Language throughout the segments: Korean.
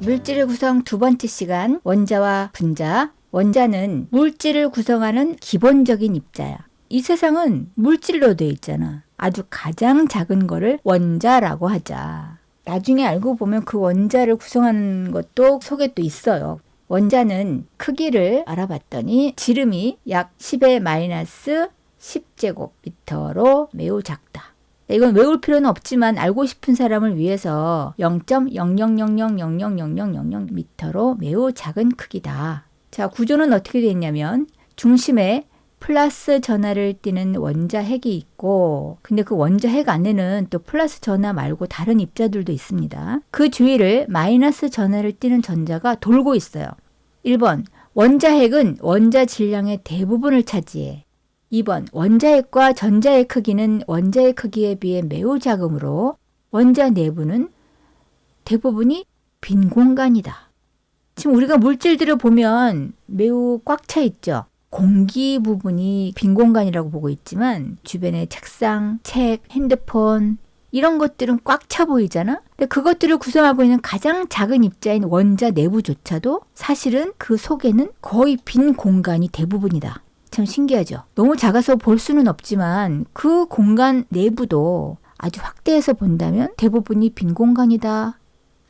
물질의 구성 두 번째 시간 원자와 분자. 원자는 물질을 구성하는 기본적인 입자야. 이 세상은 물질로 되어 있잖아. 아주 가장 작은 거를 원자라고 하자. 나중에 알고 보면 그 원자를 구성하는 것도 속에 또 있어요. 원자는 크기를 알아봤더니 지름이 약 10의 마이너스 10제곱미터로 매우 작다. 이건 외울 필요는 없지만 알고 싶은 사람을 위해서 0.0000000000미터로 매우 작은 크기다. 자, 구조는 어떻게 되어 있냐면 중심에 플러스 전하를 띠는 원자 핵이 있고 근데 그 원자 핵 안에는 또 플러스 전하 말고 다른 입자들도 있습니다. 그 주위를 마이너스 전하를 띠는 전자가 돌고 있어요. 1번 원자 핵은 원자 질량의 대부분을 차지해 2번 원자핵과 전자의 크기는 원자의 크기에 비해 매우 작으므로 원자 내부는 대부분이 빈 공간이다. 지금 우리가 물질들을 보면 매우 꽉 차 있죠. 공기 부분이 빈 공간이라고 보고 있지만 주변에 책상, 책, 핸드폰 이런 것들은 꽉 차 보이잖아? 근데 그것들을 구성하고 있는 가장 작은 입자인 원자 내부조차도 사실은 그 속에는 거의 빈 공간이 대부분이다. 참 신기하죠? 너무 작아서 볼 수는 없지만 그 공간 내부도 아주 확대해서 본다면 대부분이 빈 공간이다.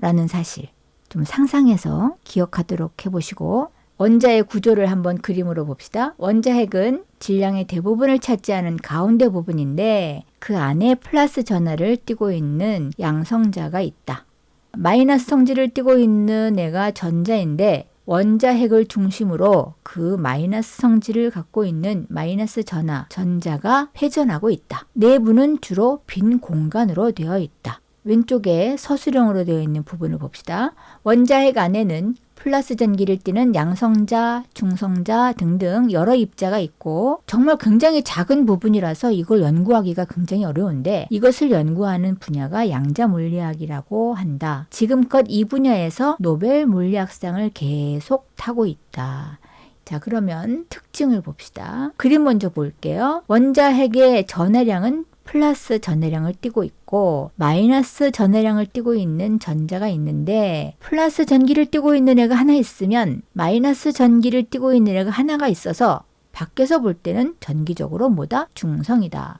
라는 사실. 좀 상상해서 기억하도록 해보시고 원자의 구조를 한번 그림으로 봅시다. 원자핵은 질량의 대부분을 차지하는 가운데 부분인데 그 안에 플러스 전하를 띠고 있는 양성자가 있다. 마이너스 성질을 띠고 있는 애가 전자인데 원자핵을 중심으로 그 마이너스 성질을 갖고 있는 마이너스 전하, 전자가 회전하고 있다. 내부는 주로 빈 공간으로 되어 있다. 왼쪽에 서술형으로 되어 있는 부분을 봅시다. 원자핵 안에는 플러스 전기를 띠는 양성자, 중성자 등등 여러 입자가 있고 정말 굉장히 작은 부분이라서 이걸 연구하기가 굉장히 어려운데 이것을 연구하는 분야가 양자 물리학이라고 한다. 지금껏 이 분야에서 노벨 물리학상을 계속 타고 있다. 자, 그러면 특징을 봅시다. 그림 먼저 볼게요. 원자핵의 전해량은 플러스 전해량을 띠고 있고 마이너스 전해량을 띠고 있는 전자가 있는데 플러스 전기를 띠고 있는 애가 하나 있으면 마이너스 전기를 띠고 있는 애가 하나가 있어서 밖에서 볼 때는 전기적으로 뭐다? 중성이다.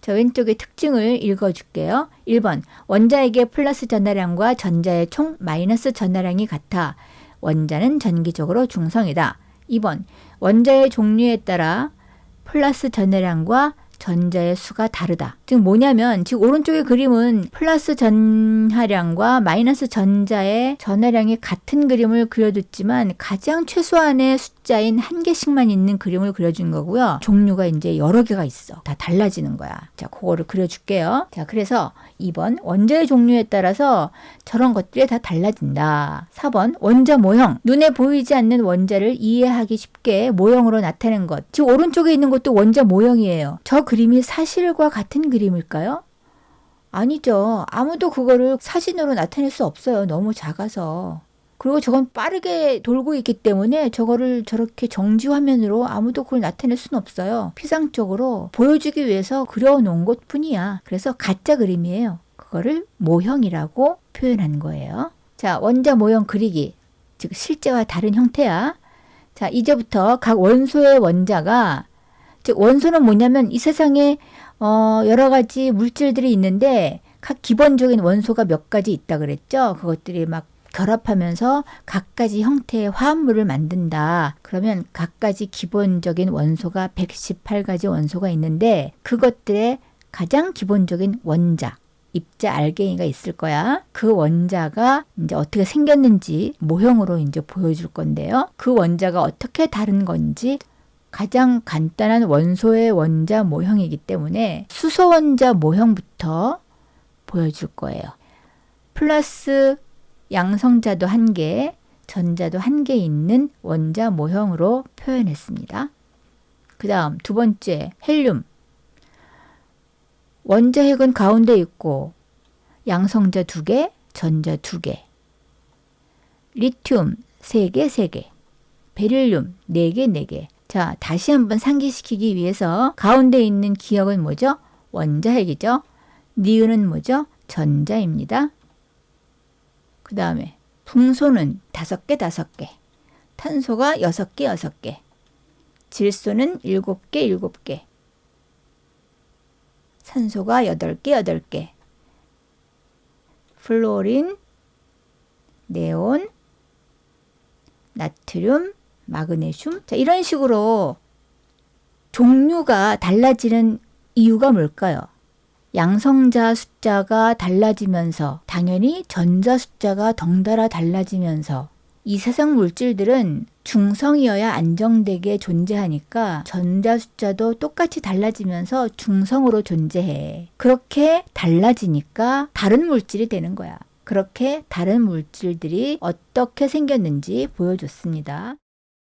자, 왼쪽의 특징을 읽어줄게요. 1번, 원자에게 플러스 전하량과 전자의 총 마이너스 전하량이 같아 원자는 전기적으로 중성이다. 2번, 원자의 종류에 따라 플러스 전하량과 전자의 수가 다르다. 즉 뭐냐면 지금 오른쪽의 그림은 플러스 전하량과 마이너스 전자의 전하량이 같은 그림을 그려뒀지만 가장 최소한의 숫자인 한 개씩만 있는 그림을 그려준 거고요. 종류가 이제 여러 개가 있어. 다 달라지는 거야. 자, 그거를 그려줄게요. 자, 그래서 2번 원자의 종류에 따라서 저런 것들이 다 달라진다. 4번 원자 모형 눈에 보이지 않는 원자를 이해하기 쉽게 모형으로 나타낸 것. 지금 오른쪽에 있는 것도 원자 모형이에요. 저 그림이 사실과 같은 그림일까요? 아니죠. 아무도 그거를 사진으로 나타낼 수 없어요. 너무 작아서. 그리고 저건 빠르게 돌고 있기 때문에 저거를 저렇게 정지 화면으로 아무도 그걸 나타낼 수는 없어요. 피상적으로 보여주기 위해서 그려놓은 것 뿐이야. 그래서 가짜 그림이에요. 그거를 모형이라고 표현한 거예요. 자, 원자 모형 그리기. 즉, 실제와 다른 형태야. 자, 이제부터 각 원소의 원자가, 즉, 원소는 뭐냐면 이 세상에 어, 여러 가지 물질들이 있는데 각 기본적인 원소가 몇 가지 있다 그랬죠. 그것들이 막 결합하면서 각가지 형태의 화합물을 만든다. 그러면 각가지 기본적인 원소가 118가지 원소가 있는데 그것들의 가장 기본적인 원자, 입자 알갱이가 있을 거야. 그 원자가 이제 어떻게 생겼는지 모형으로 이제 보여줄 건데요. 그 원자가 어떻게 다른 건지 가장 간단한 원소의 원자 모형이기 때문에 수소 원자 모형부터 보여줄 거예요. 플러스 양성자도 한 개, 전자도 한 개 있는 원자 모형으로 표현했습니다. 그 다음 두 번째, 헬륨. 원자 핵은 가운데 있고, 양성자 두 개, 전자 두 개. 리튬 세 개, 세 개. 베릴륨 네 개, 네 개. 자, 다시 한번 상기시키기 위해서 가운데 있는 기억은 뭐죠? 원자핵이죠. 니은은 뭐죠? 전자입니다. 그 다음에 풍소는 다섯 개 다섯 개, 탄소가 여섯 개 여섯 개, 질소는 일곱 개 일곱 개, 산소가 여덟 개 여덟 개, 플로린, 네온, 나트륨, 마그네슘. 자, 이런 식으로 종류가 달라지는 이유가 뭘까요? 양성자 숫자가 달라지면서 당연히 전자 숫자가 덩달아 달라지면서 이 세상 물질들은 중성이어야 안정되게 존재하니까 전자 숫자도 똑같이 달라지면서 중성으로 존재해. 그렇게 달라지니까 다른 물질이 되는 거야. 그렇게 다른 물질들이 어떻게 생겼는지 보여줬습니다.